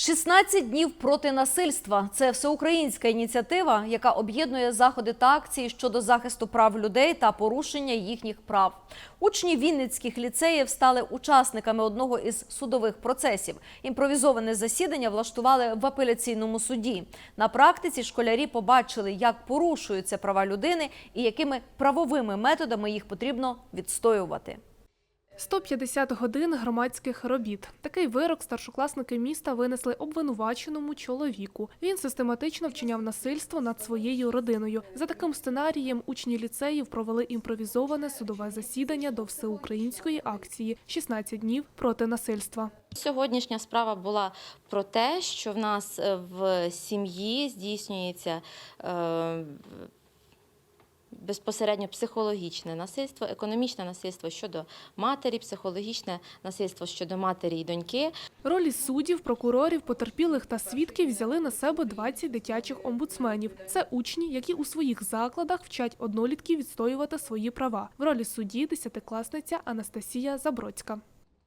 16 днів проти насильства це всеукраїнська ініціатива, яка об'єднує заходи та акції щодо захисту прав людей та порушення їхніх прав. Учні Вінницьких ліцеїв стали учасниками одного із судових процесів. Імпровізоване засідання влаштували в апеляційному суді. На практиці школярі побачили, як порушуються права людини і якими правовими методами їх потрібно відстоювати. 150 годин громадських робіт. Такий вирок старшокласники міста винесли обвинуваченому чоловіку. Він систематично вчиняв насильство над своєю родиною. За таким сценарієм учні ліцеїв провели імпровізоване судове засідання до всеукраїнської акції «16 днів проти насильства. Сьогоднішня справа була про те, що в нас е, в сім'ї здійснюється е, безпосередньо психологічне насильство, економічне насильство щодо матері, психологічне насильство щодо матері і доньки. Ролі суддів, прокурорів, потерпілих та свідків взяли на себе 20 дитячих омбудсменів. Це учні, які у своїх закладах вчать однолітків відстоювати свої права. В ролі судді десятикласниця Анастасія Забродська.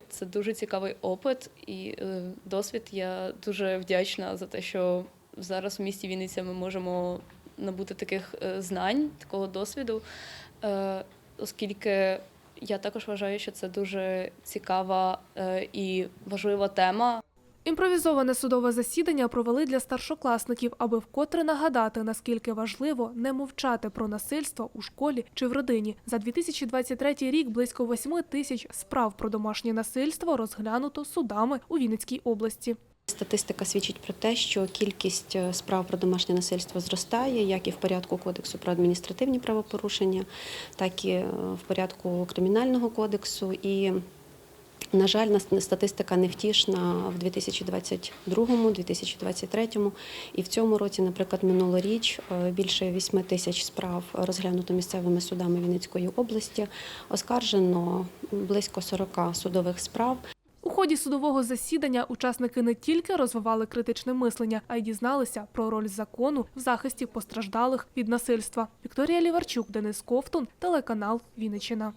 Це дуже цікавий опит і е, досвід. Я дуже вдячна за те, що зараз в місті Вінниця ми можемо набути таких е, знань, такого досвіду, е, оскільки я також вважаю, що це дуже цікава е, і важлива тема. Імпровізоване судове засідання провели для старшокласників, аби вкотре нагадати, наскільки важливо не мовчати про насильство у школі чи в родині. За 2023 рік близько 8 тисяч справ про домашнє насильство розглянуто судами у Вінницькій області. Статистика свідчить про те, що кількість е, справ про домашнє насильство зростає, як і в порядку кодексу про адміністративні правопорушення, так і е, в порядку кримінального кодексу. І, на жаль, статистика невтішна в 2022, 2023 і в цьому році, наприклад, минулоріч е, більше 8 тисяч справ розглянуто місцевими судами Вінницької області. Оскаржено близько 40 судових справ. Ході судового засідання учасники не тільки розвивали критичне мислення, а й дізналися про роль закону в захисті постраждалих від насильства. Вікторія Ліварчук, Денис Ковтун, телеканал Вінниччина.